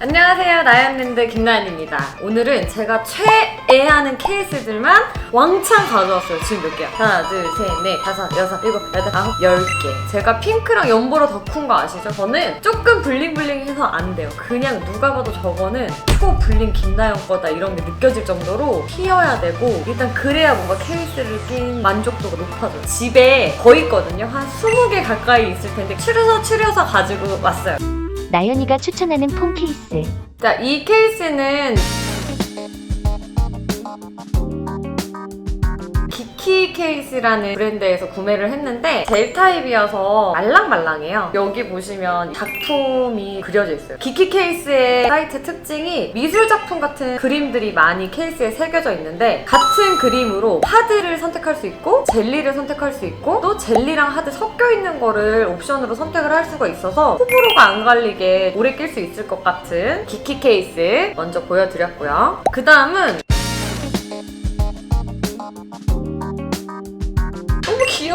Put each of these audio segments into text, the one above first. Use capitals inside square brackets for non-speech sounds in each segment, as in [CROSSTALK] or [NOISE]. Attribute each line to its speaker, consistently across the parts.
Speaker 1: 안녕하세요. 나연랜드 김나연입니다. 오늘은 제가 최애하는 케이스들만 왕창 가져왔어요. 지금 몇 개야? 하나 둘셋넷 다섯 여섯 일곱 여덟 아홉 열 개. 제가 핑크랑 연보라 덕후인 거 아시죠? 저는 조금 블링블링해서 안 돼요. 그냥 누가 봐도 저거는 초 블링 김나연 거다 이런 게 느껴질 정도로 튀어야 되고 일단 그래야 뭔가 케이스를 낀 만족도가 높아져요. 집에 거의 있거든요. 한 20개 가까이 있을 텐데 추려서 추려서 가지고 왔어요
Speaker 2: 나연이가 추천하는 폰 케이스.
Speaker 1: 자, 이 케이스는 케이스라는 브랜드에서 구매를 했는데 젤 타입이어서 말랑말랑해요. 여기 보시면 작품이 그려져 있어요. 기키 케이스의 사이트 특징이 미술 작품 같은 그림들이 많이 케이스에 새겨져 있는데 같은 그림으로 하드를 선택할 수 있고 젤리를 선택할 수 있고 또 젤리랑 하드 섞여 있는 거를 옵션으로 선택을 할 수가 있어서 호불호가 안 갈리게 오래 낄 수 있을 것 같은 기키 케이스 먼저 보여드렸고요. 그 다음은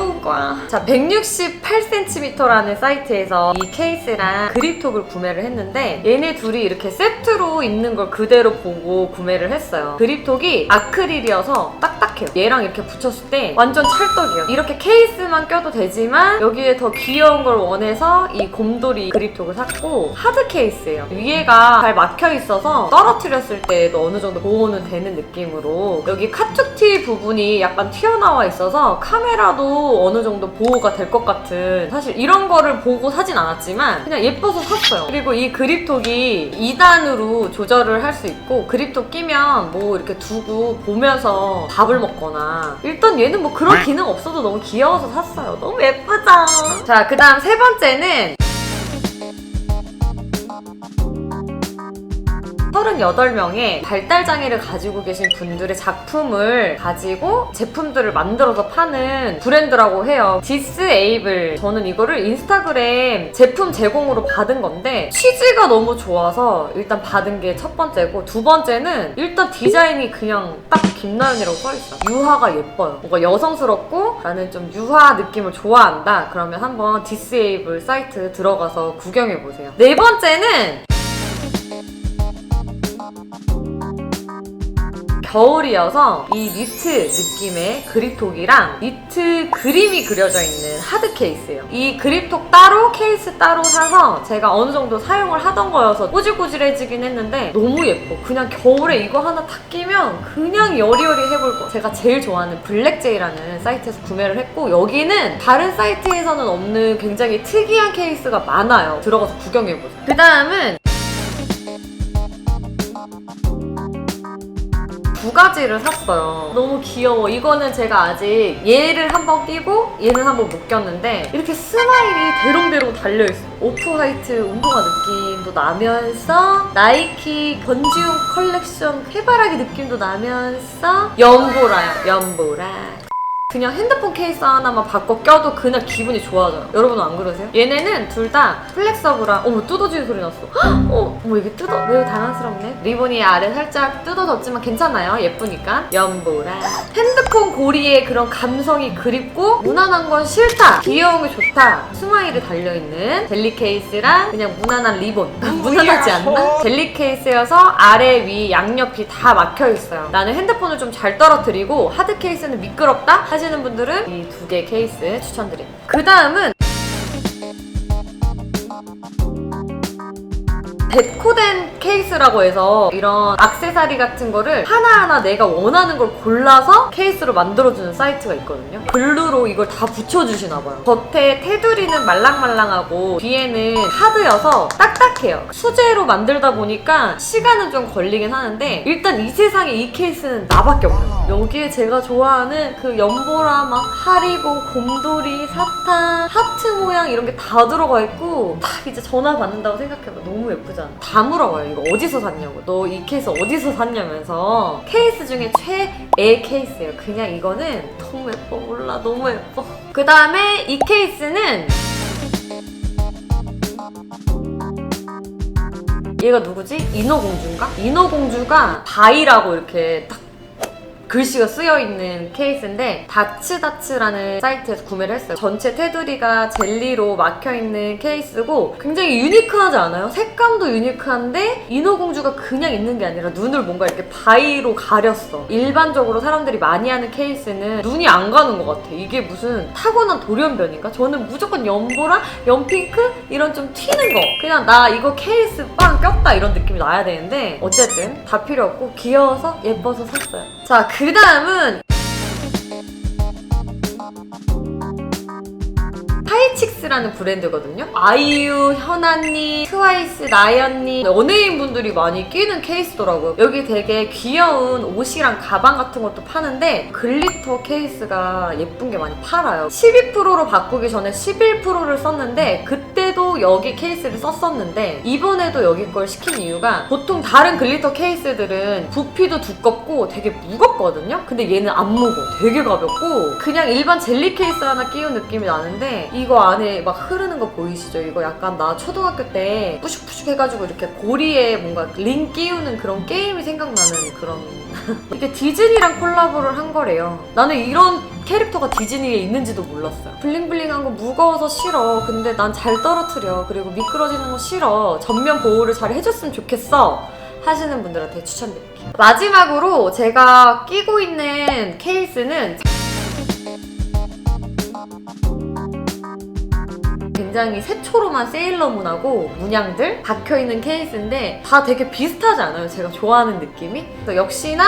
Speaker 1: 귀여운 거야. 자, 168cm라는 사이트에서 이 케이스랑 그립톡을 구매를 했는데 얘네 둘이 이렇게 세트로 있는 걸 그대로 보고 구매를 했어요. 그립톡이 아크릴이어서 딱딱 해요. 얘랑 이렇게 붙였을 때 완전 찰떡이에요. 이렇게 케이스만 껴도 되지만 여기에 더 귀여운 걸 원해서 이 곰돌이 그립톡을 샀고 하드 케이스예요. 위에가 잘 막혀 있어서 떨어뜨렸을 때도 어느 정도 보호는 되는 느낌으로 여기 카툭티 부분이 약간 튀어나와 있어서 카메라도 어느 정도 보호가 될 것 같은 사실 이런 거를 보고 사진 않았지만 그냥 예뻐서 샀어요. 그리고 이 그립톡이 2단으로 조절을 할 수 있고 그립톡 끼면 뭐 이렇게 두고 보면서 밥을 먹 거나 일단 얘는 뭐 그런 기능 없어도 너무 귀여워서 샀어요. 너무 예쁘죠? 자, 그 다음 세 번째는 38명의 발달장애를 가지고 계신 분들의 작품을 가지고 제품들을 만들어서 파는 브랜드라고 해요. 디스에이블. 저는 이거를 인스타그램 제품 제공으로 받은 건데 취지가 너무 좋아서 일단 받은 게 첫 번째고 두 번째는 일단 디자인이 그냥 딱 김나연이라고 써있어. 유화가 예뻐요. 뭔가 여성스럽고 나는 좀 유화 느낌을 좋아한다. 그러면 한번 디스에이블 사이트 들어가서 구경해보세요. 네 번째는 겨울이어서 이 니트 느낌의 그립톡이랑 니트 그림이 그려져 있는 하드 케이스예요. 이 그립톡 따로 케이스 따로 사서 제가 어느 정도 사용을 하던 거여서 꼬질꼬질해지긴 했는데 너무 예뻐. 그냥 겨울에 이거 하나 탁 끼면 그냥 여리여리 해볼 거. 제가 제일 좋아하는 블랙제이라는 사이트에서 구매를 했고 여기는 다른 사이트에서는 없는 굉장히 특이한 케이스가 많아요. 들어가서 구경해보세요. 그 다음은 두 가지를 샀어요. 너무 귀여워. 이거는 제가 아직 얘를 한번 끼고 얘는 한번 못 꼈는데 이렇게 스마일이 대롱대롱 달려있어. 오프 화이트 운동화 느낌도 나면서 나이키 번지용 컬렉션 해바라기 느낌도 나면서 연보라요. 연보라. 그냥 핸드폰 케이스 하나만 바꿔 껴도 그날 기분이 좋아져요. 여러분은 안 그러세요? 얘네는 둘 다 플렉서블한 어머 뜯어지는 소리 났어. 헉! [GASPS] 어, 어머 이게 뜯어 왜 당황스럽네. 리본이 아래 살짝 뜯어졌지만 괜찮아요. 예쁘니까. 연보라. 핸드폰 고리에 그런 감성이 그립고 무난한 건 싫다. 귀여움이 좋다. 스마일이 달려있는 젤리 케이스랑 그냥 무난한 리본. [LAUGHS] 무난하지 않나? 젤리 케이스여서 아래 위 양옆이 다 막혀 있어요. 나는 핸드폰을 좀 잘 떨어뜨리고 하드 케이스는 미끄럽다 하시 는 분들은 이 두 개 케이스 추천드립니다. 그 다음은 데코된 케이스라고 해서 이런 악세사리 같은 거를 하나하나 내가 원하는 걸 골라서 케이스로 만들어주는 사이트가 있거든요. 글루로 이걸 다 붙여주시나 봐요. 겉에 테두리는 말랑말랑하고 뒤에는 하드여서 딱딱해요. 수제로 만들다 보니까 시간은 좀 걸리긴 하는데 일단 이 세상에 이 케이스는 나밖에 없어요. 여기에 제가 좋아하는 그 연보라 막 하리보, 곰돌이, 사탕, 하트 모양 이런 게 다 들어가 있고 딱 이제 전화 받는다고 생각해봐 너무 예쁘잖아. 다 물어봐요. 이거 어디서 샀냐고. 너 이 케이스 어디서 샀냐면서 케이스 중에 최애 케이스예요. 그냥 이거는 너무 예뻐 몰라 너무 예뻐. 그 다음에 이 케이스는 얘가 누구지? 인어공주인가? 인어공주가 바이라고 이렇게 딱 글씨가 쓰여 있는 케이스인데 다츠다츠라는 사이트에서 구매를 했어요. 전체 테두리가 젤리로 막혀 있는 케이스고 굉장히 유니크하지 않아요? 색감도 유니크한데 인어공주가 그냥 있는 게 아니라 눈을 뭔가 이렇게 바위로 가렸어. 일반적으로 사람들이 많이 하는 케이스는 눈이 안 가는 것 같아. 이게 무슨 타고난 돌연변인가? 저는 무조건 연보라, 연핑크 이런 좀 튀는 거. 그냥 나 이거 케이스 빵 꼈다 이런 느낌이 나야 되는데 어쨌든 다 필요 없고 귀여워서 예뻐서 샀어요. 자, 그 다음은 하이칙스라는 브랜드거든요. 아이유, 현아님, 트와이스, 나연님 연예인 분들이 많이 끼는 케이스더라고요. 여기 되게 귀여운 옷이랑 가방 같은 것도 파는데 글리터 케이스가 예쁜 게 많이 팔아요. 12%로 바꾸기 전에 11%를 썼는데 그때도 여기 케이스를 썼었는데 이번에도 여기 걸 시킨 이유가 보통 다른 글리터 케이스들은 부피도 두껍고 되게 무겁거든요. 근데 얘는 안 무거워. 되게 가볍고 그냥 일반 젤리 케이스 하나 끼운 느낌이 나는데 이거 안에 막 흐르는 거 보이시죠? 이거 약간 나 초등학교 때 뿌슉뿌슉 해가지고 이렇게 고리에 뭔가 링 끼우는 그런 게임이 생각나는 그런 [LAUGHS] 이게 디즈니랑 콜라보를 한 거래요. 나는 이런 캐릭터가 디즈니에 있는지도 몰랐어요. 블링블링한 거 무거워서 싫어. 근데 난 잘 떨어뜨려. 그리고 미끄러지는 거 싫어. 전면 보호를 잘 해줬으면 좋겠어. 하시는 분들한테 추천드릴게요. 마지막으로 제가 끼고 있는 케이스는 굉장히 새초롬한 세일러문하고 문양들 박혀있는 케이스인데 다 되게 비슷하지 않아요? 제가 좋아하는 느낌이? 역시나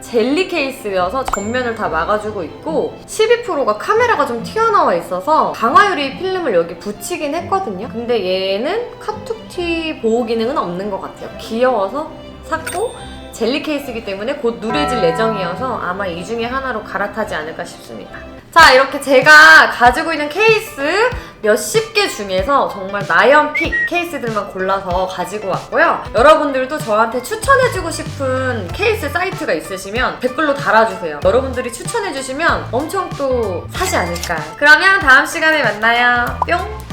Speaker 1: 젤리 케이스여서 전면을 다 막아주고 있고 12%가 카메라가 좀 튀어나와 있어서 강화유리 필름을 여기 붙이긴 했거든요. 근데 얘는 카툭티 보호 기능은 없는 것 같아요. 귀여워서 샀고 젤리 케이스이기 때문에 곧 누래질 예정이어서 아마 이 중에 하나로 갈아타지 않을까 싶습니다. 자, 이렇게 제가 가지고 있는 케이스 몇십 개 중에서 정말 나연픽 케이스들만 골라서 가지고 왔고요. 여러분들도 저한테 추천해주고 싶은 케이스 사이트가 있으시면 댓글로 달아주세요. 여러분들이 추천해주시면 엄청 또 사지 않을까. 그러면 다음 시간에 만나요. 뿅!